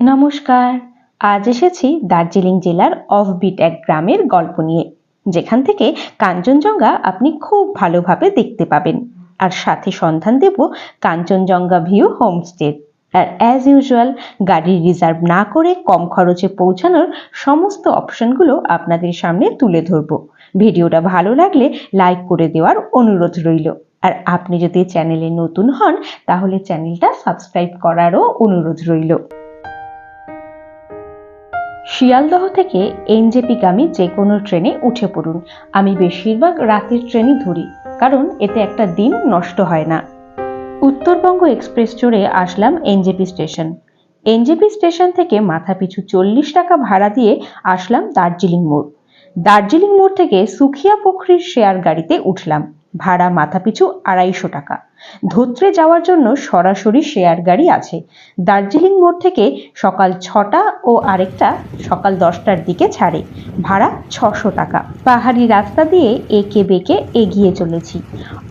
নমস্কার। আজ এসেছি দার্জিলিং জেলার অফবিট এক গ্রামের গল্প নিয়ে, যেখান থেকে কাঞ্চনজঙ্ঘা আপনি খুব ভালোভাবে দেখতে পাবেন। আর সাথে সন্ধান দেব কাঞ্চনজঙ্ঘা ভিউ হোমস্টে আর অ্যাজ ইউজুয়াল গাড়ি রিজার্ভ না করে কম খরচে পৌঁছানোর সমস্ত অপশনগুলো আপনাদের সামনে তুলে ধরব। ভিডিওটা ভালো লাগলে লাইক করে দেওয়ার অনুরোধ রইল। আর আপনি যদি চ্যানেলে নতুন হন, তাহলে চ্যানেলটা সাবস্ক্রাইব করারও অনুরোধ রইল। শিয়ালদহ থেকে এনজেপিগামী যে কোনো ট্রেনে উঠে পড়ুন। আমি বেশিরভাগ রাতের ট্রেনই ধরি, কারণ এতে একটা দিন নষ্ট হয় না। উত্তরবঙ্গ এক্সপ্রেস চড়ে আসলাম এনজেপি স্টেশন। এনজেপি স্টেশন থেকে মাথাপিছু চল্লিশ টাকা ভাড়া দিয়ে আসলাম দার্জিলিং মোড়। দার্জিলিং মোড় থেকে সুখিয়া পুখরির শেয়ার গাড়িতে উঠলাম। ভাড়া মাথাপিছু আড়াইশো টাকা। ধোত্রে যাওয়ার জন্য সরাসরি শেয়ার গাড়ি আছে। দার্জিলিং মোড় থেকে সকাল ছটা ও আরেকটা সকাল দশটার দিকে ছাড়ে। ভাড়া ছশো টাকা। পাহাড়ি রাস্তা দিয়ে একে বেঁকে এগিয়ে চলেছি।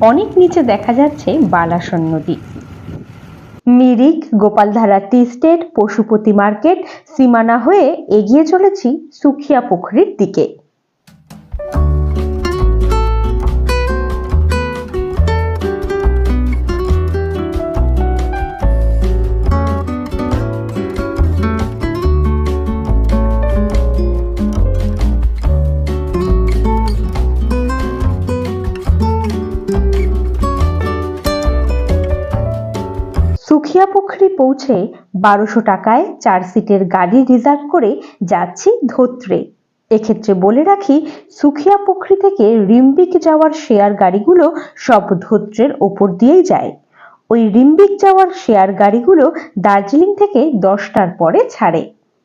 অনেক নিচে দেখা যাচ্ছে বালাসন নদী। Mirik, Gopaldhara tea estate, Pashupati market, সীমানা হয়ে এগিয়ে চলেছি সুখিয়া পুখরির দিকে। পৌঁছে বারোশো টাকায় চার সিটের গাড়ি রিজার্ভ করে যাচ্ছি ধোত্রে। এক্ষেত্রে বলে রাখি, সুখিয়া পুখরি থেকে রিম্বিক যাওয়ার শেয়ার গাড়িগুলো সব ধোত্রের ওপর দিয়েই যায়। ওই রিম্বিক যাওয়ার শেয়ার গাড়িগুলো দার্জিলিং থেকে দশটার পরে ছাড়ে।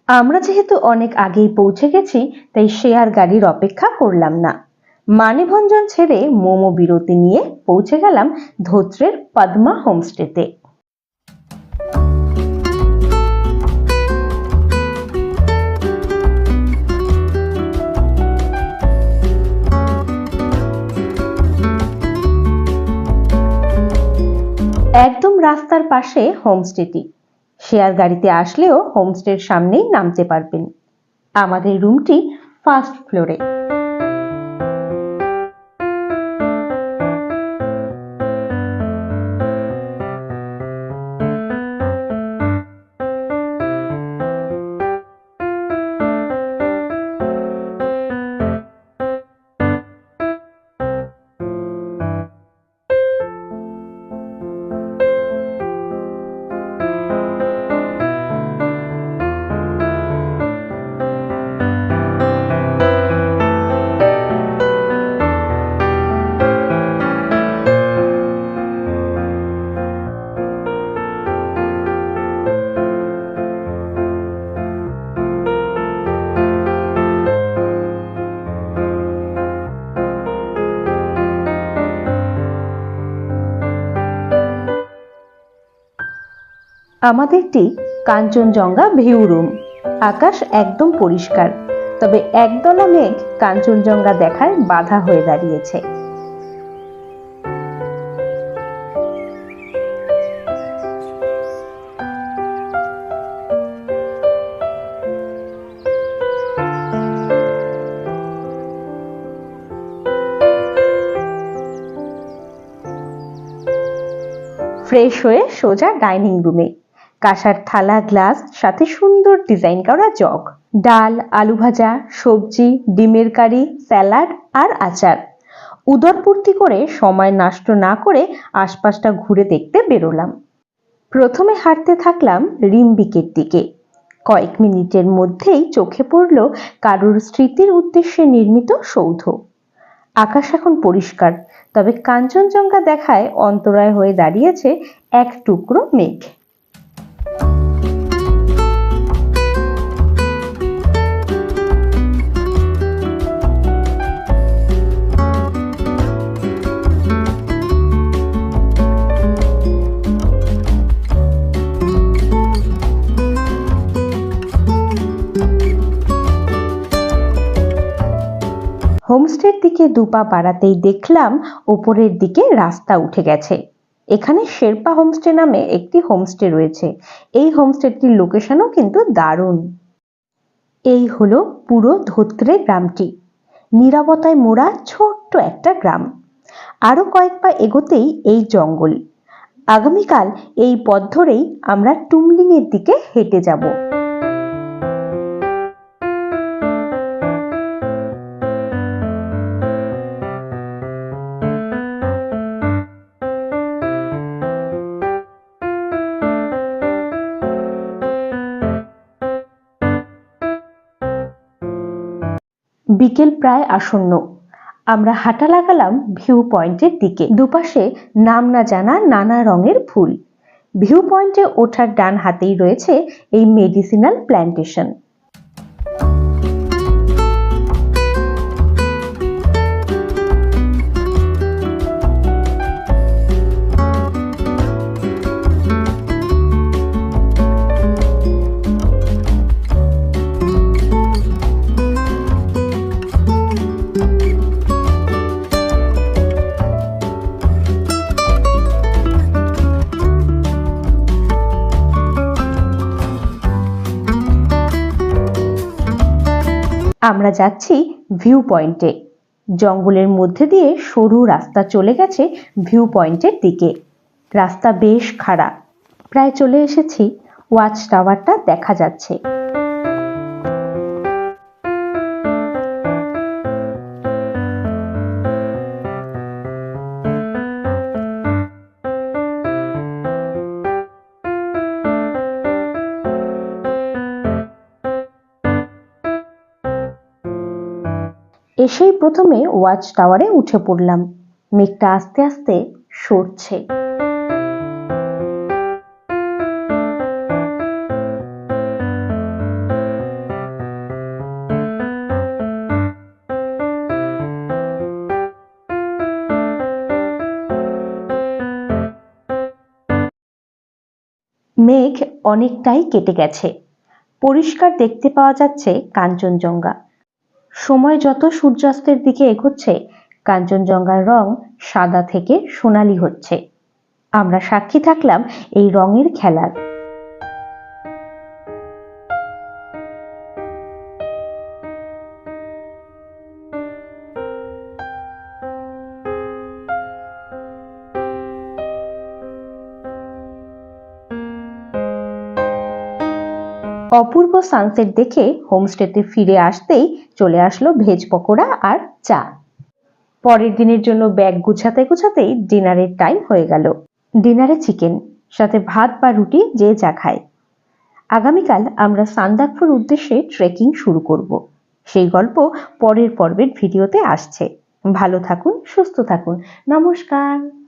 আমরা যেহেতু অনেক আগেই পৌঁছে গেছি, তাই শেয়ার গাড়ির অপেক্ষা করলাম না। মানেভঞ্জন ছেড়ে মোমো বিরতি নিয়ে পৌঁছে গেলাম ধোত্রের পদ্মা হোমস্টেতে। রাস্তার পাশে হোমস্টেটি। শেয়ার গাড়িতে আসলেও হোমস্টের সামনেই নামতে পারবেন। আমাদের রুমটি ফার্স্ট ফ্লোরে। আমাদেরটি কাঞ্চনজঙ্ঘা ভিউ রুম। আকাশ একদম পরিষ্কার, তবে একদলা মেঘ কাঞ্চনজঙ্ঘা দেখায় বাধা হয়ে দাঁড়িয়েছে। ফ্রেশ হয়ে সোজা ডাইনিং রুমে। কাঁসার থালা, গ্লাস, সাথে সুন্দর ডিজাইন করা জগ। ডাল, আলু ভাজা, সবজি, ডিমের কারি, স্যালাড আর আচার। উদরপূর্তি করে সময় নষ্ট না করে আশপাশটা ঘুরে দেখতে বেরোলাম। প্রথমে হাঁটতে থাকলাম রিম্বিকের দিকে। কয়েক মিনিটের মধ্যেই চোখে পড়ল কারুর স্মৃতির উদ্দেশ্যে নির্মিত সৌধ। আকাশ এখন পরিষ্কার, তবে কাঞ্চনজঙ্ঘা দেখায় অন্তরায় হয়ে দাঁড়িয়েছে এক টুকরো মেঘ। হোমস্টের দিকে দুপা বাড়াতেই দেখলাম ওপরের দিকে রাস্তা উঠে গেছে। এখানে শেরপা হোমস্টে নামে একটি হোমস্টে রয়েছে। এই হোমস্টেটির লোকেশনও কিন্তু দারুণ। এই হলো পুরো ধোত্রে গ্রামটি। নিরাপত্তায় মোড়া ছোট্ট একটা গ্রাম। আরও কয়েক পা এগোতেই এই জঙ্গল। আগামীকাল এই পথ ধরেই আমরা টুমলিং এর দিকে হেঁটে যাব। বিকেল প্রায় আসন্ন। আমরা হাঁটা লাগালাম ভিউ পয়েন্টের দিকে। দুপাশে নাম না জানা নানা রঙের ফুল। ভিউ পয়েন্টে ওঠার ডান হাতেই রয়েছে এই মেডিসিনাল প্ল্যান্টেশন আমরা যাচ্ছি ভিউ পয়েন্টে জঙ্গলের মধ্যে দিয়ে সরু রাস্তা চলে গেছে ভিউ পয়েন্টের দিকে। রাস্তা বেশ খারাপ প্রায় চলে এসেছি ওয়াচ টাওয়ারটা দেখা যাচ্ছে। এসেই প্রথমে ওয়াচ টাওয়ারে উঠে পড়লাম। মেঘটা আস্তে আস্তে সরছে। মেঘ অনেকটাই কেটে গেছে। পরিষ্কার দেখতে পাওয়া যাচ্ছে কাঞ্চনজঙ্ঘা। সময় যত সূর্যাস্তের দিকে এগোচ্ছে, কাঞ্চনজঙ্ঘার রং সাদা থেকে সোনালি হচ্ছে। আমরা সাক্ষী থাকলাম এই রঙের খেলার। অপূর্ব সানসেট দেখে হোমস্টেতে ফিরে আসতেই চলে আসলো ভেজ পকোড়া আর চা। পরের দিনের জন্য ব্যাগ গুছাতে গুছাতেই ডিনারের টাইম হয়ে গেল। ডিনারে চিকেন সাথে ভাত বা রুটি যে যা খায়। আগামীকাল আমরা সান্দাকফুর উদ্দেশ্যে ট্রেকিং শুরু করব। সেই গল্প পরের পর্বের ভিডিওতে আসছে। ভালো থাকুন, সুস্থ থাকুন। নমস্কার।